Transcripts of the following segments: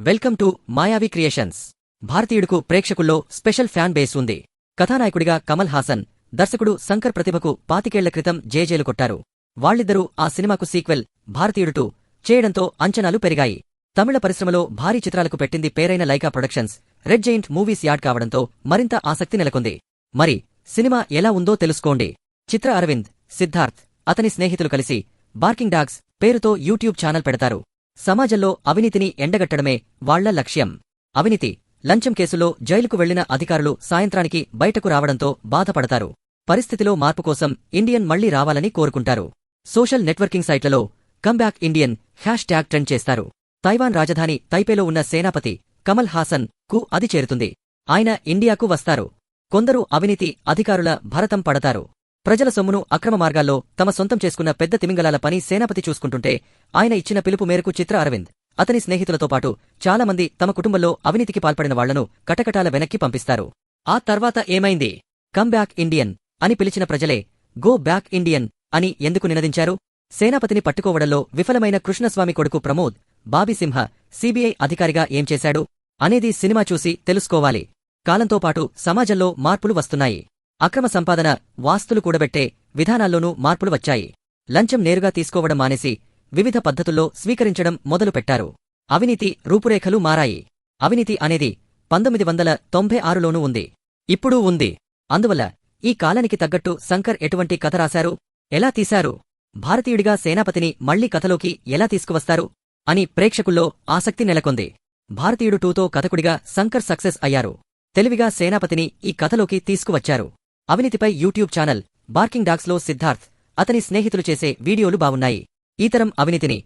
Welcome to Mayavi creations. భారతీయుడుకు ప్రేక్షకుల్లో special fan base ఉంది. కథానాయకుడిగా కమల్ హాసన్ దర్శకుడు శంకర్ ప్రతిభకు పాతికేళ్ళ క్రితం జేజేలు కొట్టారు. వాళ్ళిద్దరూ ఆ సినిమాకు సీక్వెల్ భారతీయుడుటు చేయడంతో అంచనాలు పెరిగాయి. తమిళ పరిశ్రమలో భారీ చిత్రాలకు పెట్టింది పేరైన Lyca productions. Red giant movies add కావడంతో మరింత ఆసక్తి నెలకొంది. మరి సినిమా ఎలా ఉందో తెలుసుకోండి. చిత్ర అరవింద్ సిద్ధార్థ్ అతని స్నేహితులు కలిసి బార్కింగ్ డాగ్స్ పేరుతో యూట్యూబ్ ఛానల్ పెడతారు. సమాజంలో అవినీతిని ఎండగట్టడమే వాళ్ళ లక్ష్యం. అవినీతి లంచం కేసులో జైలుకు వెళ్ళిన అధికారులు సాయంత్రానికి బయటకు రావడంతో బాధపడతారు. పరిస్థితిలో మార్పు కోసం ఇండియన్ మళ్ళీ రావాలని కోరుకుంటారు. సోషల్ నెట్వర్కింగ్ సైట్లలో comeback Indian hash tag trend చేస్తారు. తైవాన్ రాజధాని తైపేలో ఉన్న సేనాపతి కమల్ హాసన్కు అది చేరుతుంది. ఆయన ఇండియాకు వస్తారు. కొందరు అవినీతి అధికారుల భరతం పడతారు. ప్రజల సొమ్మును అక్రమ మార్గాల్లో తమ సొంతం చేసుకున్న పెద్ద తిమింగలాల పని సేనాపతి చూసుకుంటుంటే ఆయన ఇచ్చిన పిలుపు మేరకు చిత్ర అరవింద్. అతని స్నేహితులతో పాటు చాలామంది తమ కుటుంబంలో అవినీతికి పాల్పడిన వాళ్ళను కటకటాల వెనక్కి పంపిస్తారు. ఆ తర్వాత ఏమైంది? కమ్ బ్యాక్ ఇండియన్ అని పిలిచిన ప్రజలే గో బ్యాక్ ఇండియన్ అని ఎందుకు నినదించారు? సేనాపతిని పట్టుకోవడంలో విఫలమైన కృష్ణస్వామి కొడుకు ప్రమోద్ బాబీసింహ సీబీఐ అధికారిగా ఏం చేశాడు? అనేది సినిమా చూసి తెలుసుకోవాలి. కాలంతో పాటు సమాజంలో మార్పులు వస్తున్నాయి. అక్రమ సంపాదన వాస్తులు కూడబెట్టే విధానాల్లోనూ మార్పులు వచ్చాయి. లంచం నేరుగా తీసుకోవడం మానేసి వివిధ పద్ధతుల్లో స్వీకరించడం మొదలుపెట్టారు. అవినీతి రూపురేఖలు మారాయి. అవినీతి అనేది పంతొమ్మిది వందల తొంభై ఆరులోనూ ఉంది. ఇప్పుడూ ఉంది. అందువల్ల ఈ కాలానికి తగ్గట్టు శంకర్ ఎటువంటి కథ రాశారు? ఎలా తీశారు? భారతీయుడిగా సేనాపతిని మళ్ళీ కథలోకి ఎలా తీసుకువస్తారు? అని ప్రేక్షకుల్లో ఆసక్తి నెలకొంది. భారతీయుడు టూతో కథకుడిగా శంకర్ సక్సెస్ అయ్యారు. తెలివిగా సేనాపతిని ఈ కథలోకి తీసుకువచ్చారు. అవినీతిపై యూట్యూబ్ ఛానల్ బార్కింగ్ డాగ్స్లో సిద్ధార్థ్ అతని స్నేహితులు చేసే వీడియోలు బావున్నాయి. ఈతరం అవినీతిని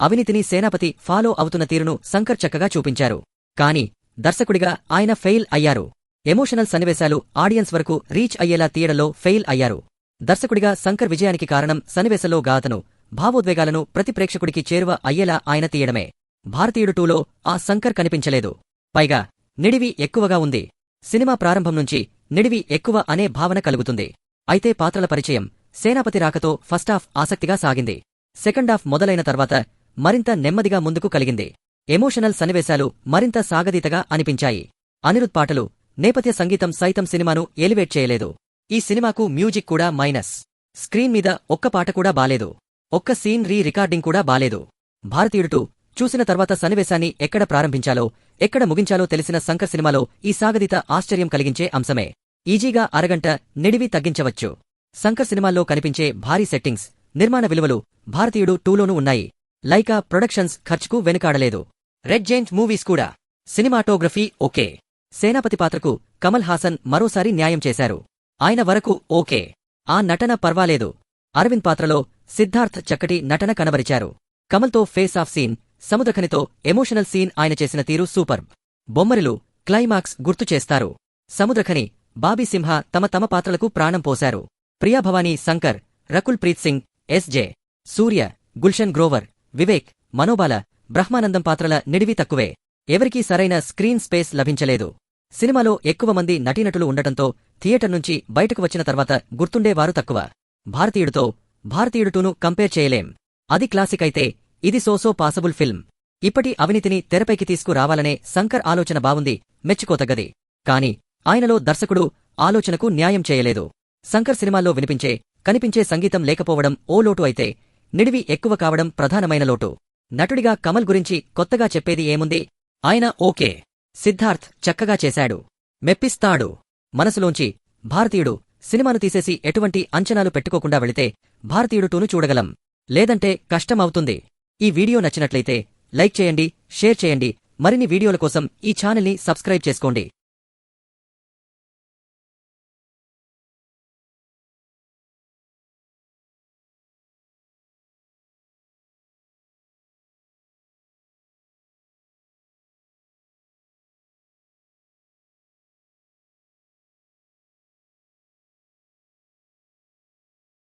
అవినీతిని సేనాపతి ఫాలో అవుతున్న తీరును శంకర్ చక్కగా చూపించారు. కాని దర్శకుడిగా ఆయన ఫెయిల్ అయ్యారు. ఎమోషనల్ సన్నివేశాలు ఆడియన్స్ వరకు రీచ్ అయ్యేలా తీయడంలో ఫెయిల్ అయ్యారు. దర్శకుడిగా శంకర్ విజయానికి కారణం సన్నివేశంలో గాథను భావోద్వేగాలను ప్రతి ప్రేక్షకుడికి చేరువ అయ్యేలా ఆయన తీయడమే. భారతీయుడు టూలో ఆ శంకర్ కనిపించలేదు. పైగా నిడివి ఎక్కువగా ఉంది. సినిమా ప్రారంభం నుంచి నిడివి ఎక్కువ అనే భావన కలుగుతుంది. అయితే పాత్రల పరిచయం సేనాపతి రాకతో ఫస్టాఫ్ ఆసక్తిగా సాగింది. సెకండాఫ్ మొదలైన తర్వాత మరింత నెమ్మదిగా ముందుకు కలిగింది. ఎమోషనల్ సన్నివేశాలు మరింత సాగదీతగా అనిపించాయి. అనిరుద్ పాటలు నేపథ్య సంగీతం సైతం సినిమాను ఎలివేట్ చేయలేదు. ఈ సినిమాకు మ్యూజిక్ కూడా మైనస్. స్క్రీన్ మీద ఒక్క పాట కూడా బాలేదు. ఒక్క సీన్ రీ రికార్డింగ్ కూడా బాలేదు. భారతీయుడు చూసిన తర్వాత సన్నివేశాన్ని ఎక్కడ ప్రారంభించాలో ఎక్కడ ముగించాలో తెలిసిన శంకర్ సినిమాలో ఈ సాగదీత ఆశ్చర్యం కలిగించే అంశమే. ఈజీగా అరగంట నిడివి తగ్గించవచ్చు. శంకర్ సినిమాల్లో కనిపించే భారీ సెట్టింగ్స్ నిర్మాణ విలువలు భారతీయుడు టూలోనూ ఉన్నాయి. లైకా ప్రొడక్షన్స్ ఖర్చుకు వెనుకాడలేదు. రెడ్ జైంట్ మూవీస్ కూడా. Cinematography okay. సేనాపతి పాత్రకు కమల్ హాసన్ మరోసారి న్యాయం చేశారు. ఆయన వరకు ఓకే. ఆ నటన పర్వాలేదు. అరవింద్ పాత్రలో సిద్ధార్థ్ చక్కటి నటన కనబరిచారు. కమల్తో ఫేస్ ఆఫ్ సీన్ సముద్రఖనితో ఎమోషనల్ సీన్ ఆయన చేసిన తీరు సూపర్బ్ బొమ్మరిలు క్లైమాక్స్ గుర్తు చేస్తారు. సముద్రఖని బాబీ సింహ తమ తమ పాత్రలకు ప్రాణం పోశారు. ప్రియాభవానీ శంకర్ రకుల్ ప్రీత్ సింగ్ ఎస్జే సూర్య గుల్షన్ గ్రోవర్ వివేక్ మనోబాల బ్రహ్మానందం పాత్రల నిడివి తక్కువే. ఎవరికీ సరైన స్క్రీన్ స్పేస్ లభించలేదు. సినిమాలో ఎక్కువ మంది నటీనటులు ఉండటంతో థియేటర్ నుంచి బయటకు వచ్చిన తర్వాత గుర్తుండేవారు తక్కువ. భారతీయుడితో భారతీయుడుటూను కంపేర్ చేయలేం. అది క్లాసిక్ అయితే ఇది సోసో పాసబుల్ ఫిల్మ్. ఇప్పటి అవినీతిని తెరపైకి తీసుకురావాలనే శంకర్ ఆలోచన బావుంది మెచ్చుకోతగ్గది. కాని ఆయనలో దర్శకుడు ఆలోచనకు న్యాయం చేయలేదు. శంకర్ సినిమాల్లో వినిపించే కనిపించే సంగీతం లేకపోవడం ఓ లోటు అయితే నిడివి ఎక్కువ కావడం ప్రధానమైన లోటు. నటుడిగా కమల్ గురించి కొత్తగా చెప్పేది ఏముంది? ఆయన ఓకే. సిద్ధార్థ్ చక్కగా చేశాడు. మెప్పిస్తాడు. మనసులోంచి భారతీయుడు సినిమాను తీసేసి ఎటువంటి అంచనాలు పెట్టుకోకుండా వెళితే భారతీయుడు టూను చూడగలం. లేదంటే కష్టమవుతుంది. ఈ వీడియో నచ్చినట్లయితే లైక్ చేయండి షేర్ చేయండి. మరిన్ని వీడియోల కోసం ఈ ఛానల్ని సబ్స్క్రైబ్ చేసుకోండి.